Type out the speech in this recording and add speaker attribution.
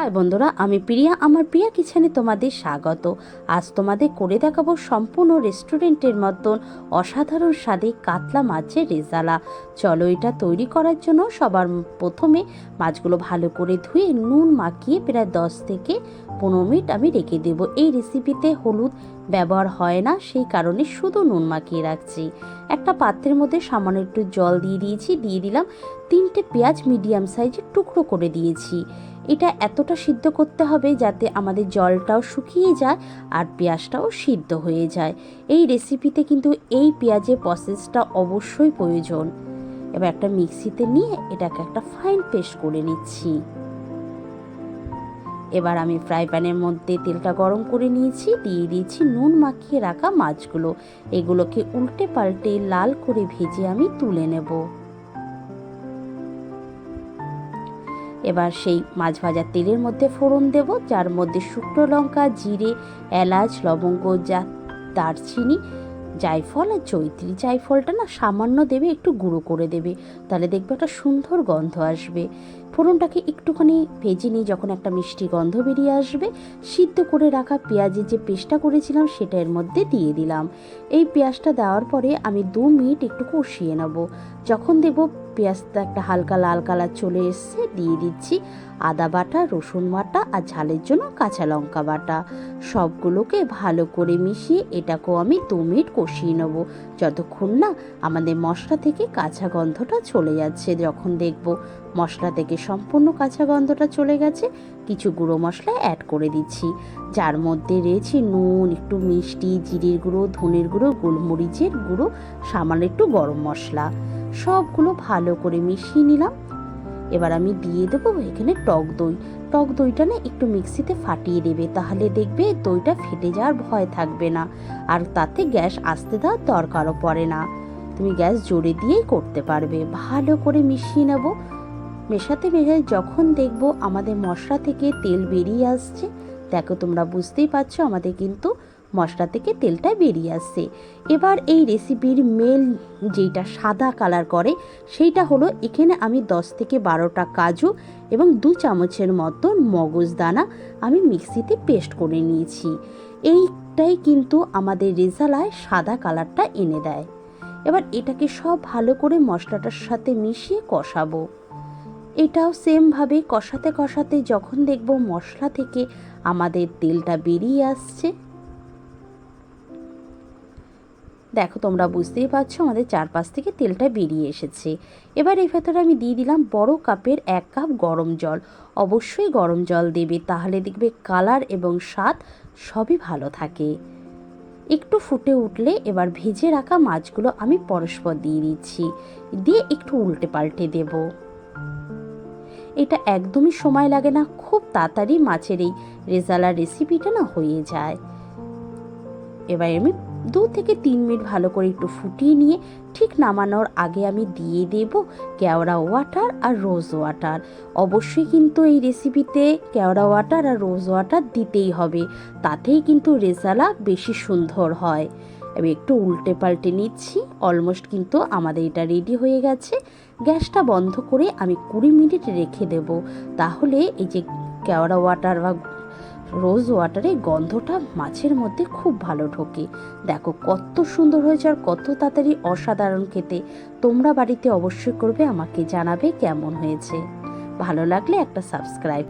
Speaker 1: High বন্ধুরা, আমি প্রিয়া। আমার প্রিয়া কিচেনে তোমাদের স্বাগত। আজ তোমাদের করে দেখাবো সম্পূর্ণ রেস্টুরেন্টের মতন অসাধারণ স্বাদে কাতলা মাছের রেজালা। চলো এটা তৈরি করার জন্য সবার প্রথমে মাছগুলো ভালো করে ধুয়ে নুন মাখিয়ে প্রায় দশ থেকে পনেরো মিনিট আমি রেখে দেবো। এই রেসিপিতে হলুদ ব্যবহার হয় না, সেই কারণে শুধু নুন মাখিয়ে রাখছি। একটা পাত্রের মধ্যে সামান্য একটু জল দিয়ে দিয়েছি, দিয়ে দিলাম তিনটে পেঁয়াজ মিডিয়াম সাইজের টুকরো করে দিয়েছি। এটা এতটা সিদ্ধ করতে হবে যাতে আমাদের জলটাও শুকিয়ে যায় আর পেঁয়াজটাও সিদ্ধ হয়ে যায়। এই রেসিপিতে কিন্তু এই পেঁয়াজের প্রসেসটা অবশ্যই প্রয়োজন। এবার একটা মিক্সিতে নিয়ে এটাকে একটা ফাইন পেস্ট করে নিচ্ছি। এবার আমি ফ্রাই প্যানের মধ্যে তেলটা গরম করে নিয়েছি, দিয়ে দিয়েছি নুন মাখিয়ে রাখা মাছগুলো। এগুলোকে উল্টে পাল্টে লাল করে ভেজে আমি তুলে নেব। এবার সেই মাছ ভাজার তেলের মধ্যে ফোড়ন দেব, যার মধ্যে শুকনো লঙ্কা, জিরে, এলাচ, লবঙ্গ, যা দারচিনি, জায়ফল আর জৈত্রী জায়ফলটা না সামান্য দেবে, একটু গুঁড়ো করে দেবে। তাহলে দেখবে একটা সুন্দর গন্ধ আসবে। ফোড়নটাকে একটুখানি ভেজে নিয়ে যখন একটা মিষ্টি গন্ধ বেরিয়ে আসবে, সিদ্ধ করে রাখা পেঁয়াজের যে পেস্টটা করেছিলাম সেটা এর মধ্যে দিয়ে দিলাম। এই পেঁয়াজটা দেওয়ার পরে আমি দু মিনিট একটু কষিয়ে নেব। যখন দেখব পেঁয়াজটা একটা হালকা লাল কালার চলে এসছে, দিয়ে দিচ্ছি আদা বাটা, রসুন বাটা আর ঝালের জন্য কাঁচা লঙ্কা বাটা। সবগুলোকে ভালো করে মিশিয়ে এটাকেও আমি দু মিনিট কষিয়ে নেব। যতক্ষণ না আমাদের মশলা থেকে কাঁচা গন্ধটা চলে যাচ্ছে, যখন দেখব মশলা থেকে সম্পূর্ণ কাঁচা গন্ধটা চলে গেছে, কিছু গুঁড়ো মশলা অ্যাড করে দিচ্ছি। যার মধ্যে রয়েছে নুন, একটু মিষ্টি, জিরের গুঁড়ো, ধনের গুঁড়ো, গোলমরিচের গুঁড়ো, সামান্য একটু গরম মশলা। সবগুলো ভালো করে মিশিয়ে নিলাম। এবার আমি দিয়ে দেবো এখানে টক দই। টক দইটা না একটু মিক্সিতে ফাটিয়ে দেবে, তাহলে দেখবে দইটা ফেটে যাওয়ার ভয় থাকবে না। আর তাতে গ্যাস আসতে দেওয়ার দরকারও পড়ে না। তুমি গ্যাস জোরে দিয়েই করতে পারবে। ভালো করে মিশিয়ে নেব। মেশাতে মেশাতে যখন দেখব আমাদের মশলা থেকে তেল বেরিয়ে আসছে, দেখো তোমরা বুঝতেই পারছ আমাদের কিন্তু মশলা থেকে তেলটা বেরিয়ে আসছে। এবার এই রেসিপির মেল যেইটা সাদা কালার করে, সেইটা হলো এখানে আমি দশ থেকে বারোটা কাজু এবং দু চামচের মতন মগজদানা আমি মিক্সিতে পেস্ট করে নিয়েছি। এইটাই কিন্তু আমাদের রেজালায় সাদা কালারটা এনে দেয়। এবার এটাকে সব ভালো করে মশলাটার সাথে মিশিয়ে কষাবো। এটাও সেমভাবে কষাতে কষাতে যখন দেখব মশলা থেকে আমাদের তেলটা বেরিয়ে আসছে। দেখো তোমরা বুঝতেই পারছ আমাদের চারপাশ থেকে তেলটা বেরিয়ে এসেছে। এবার এই ভেতরে আমি দিয়ে দিলাম বড় কাপের এক কাপ গরম জল। অবশ্যই গরম জল দেবে, তাহলে দেখবে কালার এবং স্বাদ সবই ভালো থাকে। একটু ফুটে উঠলে এবার ভেজে রাখা মাছগুলো আমি পরস্পর দিয়ে দিচ্ছি। দিয়ে একটু উল্টে পাল্টে দেবো। এটা একদমই সময় লাগে না, খুব তাড়াতাড়ি মাছের এই রেজালা রেসিপিটা না হয়ে যায়। এবার আমি দু থেকে তিন মিনিট ভালো করে একটু ফুটিয়ে নিয়ে ঠিক নামানোর আগে আমি দিয়ে দেব কেওড়া ওয়াটার আর রোজ ওয়াটার। অবশ্যই কিন্তু এই রেসিপিতে কেওড়া ওয়াটার আর রোজ ওয়াটার দিতেই হবে, তাতেই কিন্তু রেজালা বেশি সুন্দর হয়। আমি একটু উল্টে পাল্টে নিচ্ছি অলমোস্ট কিন্তু আমাদের এটা রেডি হয়ে গেছে। গ্যাসটা বন্ধ করে আমি কুড়ি মিনিট রেখে দেব। তাহলে এই যে কেওড়া ওয়াটার বা রোজ ওয়াটারে গন্ধটা মাছের মধ্যে খুব ভালো ঢোকে। দেখো কত সুন্দর হয়েছে আর কত তাড়াতাড়ি অসাধারণ খেতে। তোমরা বাড়িতে অবশ্যই করবে, আমাকে জানাবে কেমন হয়েছে। ভালো লাগলে একটা সাবস্ক্রাইব